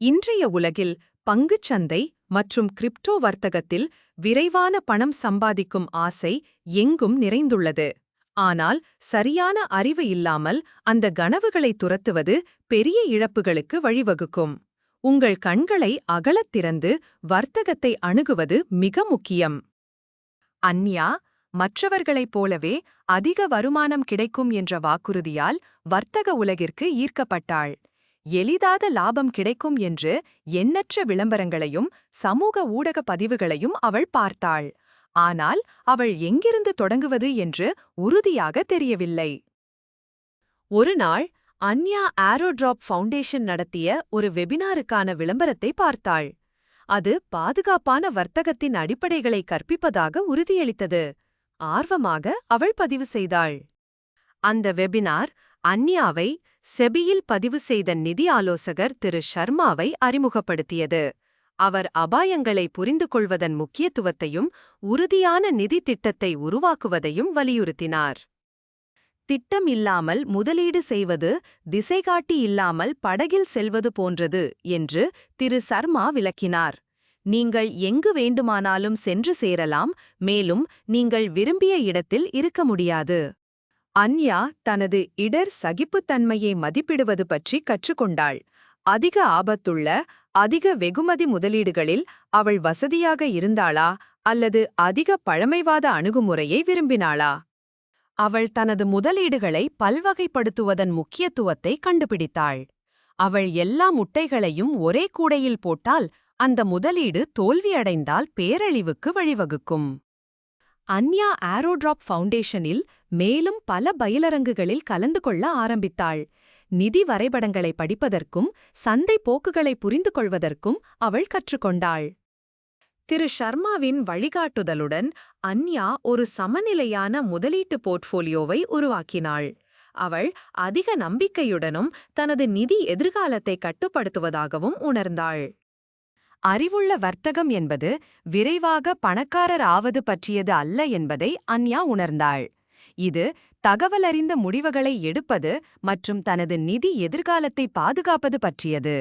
இன்றைய உலகில் பங்குச்சந்தை மற்றும் கிரிப்டோ வர்த்தகத்தில் விரைவான பணம் சம்பாதிக்கும் ஆசை எங்கும் நிறைந்துள்ளது. ஆனால் சரியான அறிவு இல்லாமல் அந்த கனவுகளை துரத்துவது பெரிய இழப்புகளுக்கு வழிவகுக்கும். உங்கள் கண்களை அகலத் திறந்து வர்த்தகத்தை அணுகுவது மிக முக்கியம். அந்யா மற்றவர்களைப் போலவே அதிக வருமானம் கிடைக்கும் என்ற வாக்குறுதியால் வர்த்தக உலகிற்கு ஈர்க்கப்பட்டாள். எளிதாத லாபம் கிடைக்கும் என்று எண்ணற்ற விளம்பரங்களையும் சமூக ஊடக பதிவுகளையும் அவள் பார்த்தாள். ஆனால் அவள் எங்கிருந்து தொடங்குவது என்று உறுதியாக தெரியவில்லை. ஒரு நாள் அன்யா ஆரோட்ராப் ஃபவுண்டேஷன் நடத்திய ஒரு வெபினாருக்கான விளம்பரத்தை பார்த்தாள். அது பாதுகாப்பான வர்த்தகத்தின் அடிப்படைகளை கற்பிப்பதாக உறுதியளித்தது. ஆர்வமாக அவள் பதிவு செய்தாள். அந்த வெபினார் அன்யாவை செபியில் பதிவு செய்த நிதி ஆலோசகர் திரு ஷர்மாவை அறிமுகப்படுத்தியது. அவர் அபாயங்களை புரிந்து கொள்வதன் முக்கியத்துவத்தையும் உறுதியான நிதி திட்டத்தை உருவாக்குவதையும் வலியுறுத்தினார். திட்டம் இல்லாமல் முதலீடு செய்வது திசைகாட்டி இல்லாமல் படகில் செல்வது போன்றது என்று திரு சர்மா விளக்கினார். நீங்கள் எங்கு வேண்டுமானாலும் சென்று சேரலாம் மேலும் நீங்கள் விரும்பிய இடத்தில் இருக்க முடியாது. அன்யா தனது இடர் சகிப்புத்தன்மையை மதிப்பிடுவது பற்றி கற்றுக்கொண்டாள். அதிக ஆபத்துள்ள அதிக வெகுமதி முதலீடுகளில் அவள் வசதியாக இருந்தாளா அல்லது அதிக பழமைவாத அணுகுமுறையை விரும்பினாளா? அவள் தனது முதலீடுகளை பல்வகைப்படுத்துவதன் முக்கியத்துவத்தை கண்டுபிடித்தாள். அவள் எல்லா முட்டைகளையும் ஒரே கூடையில் போட்டால் அந்த முதலீடு தோல்வியடைந்தால் பேரழிவுக்கு வழிவகுக்கும். அன்யா ஆரோட்ராப் ஃபவுண்டேஷனில் மேலும் பல பயிலரங்குகளில் கலந்து கொள்ள ஆரம்பித்தாள். நிதி வரைபடங்களை படிப்பதற்கும் சந்தை போக்குகளை புரிந்து கொள்வதற்கும் அவள் கற்றுக்கொண்டாள். திரு ஷர்மாவின் வழிகாட்டுதலுடன் அன்யா ஒரு சமநிலையான முதலீட்டு போர்ட்ஃபோலியோவை உருவாக்கினாள். அவள் அதிக நம்பிக்கையுடனும் தனது நிதி எதிர்காலத்தை கட்டுப்படுத்துவதாகவும் உணர்ந்தாள். அறிவுள்ள வர்த்தகம் என்பது விரைவாக பணக்காரர் ஆவது பற்றியது அல்ல என்பதை அன்யா உணர்ந்தாள். இது தகவலறிந்த முடிவுகளை எடுப்பது மற்றும் தனது நிதி எதிர்காலத்தை பாதுகாப்பது பற்றியது.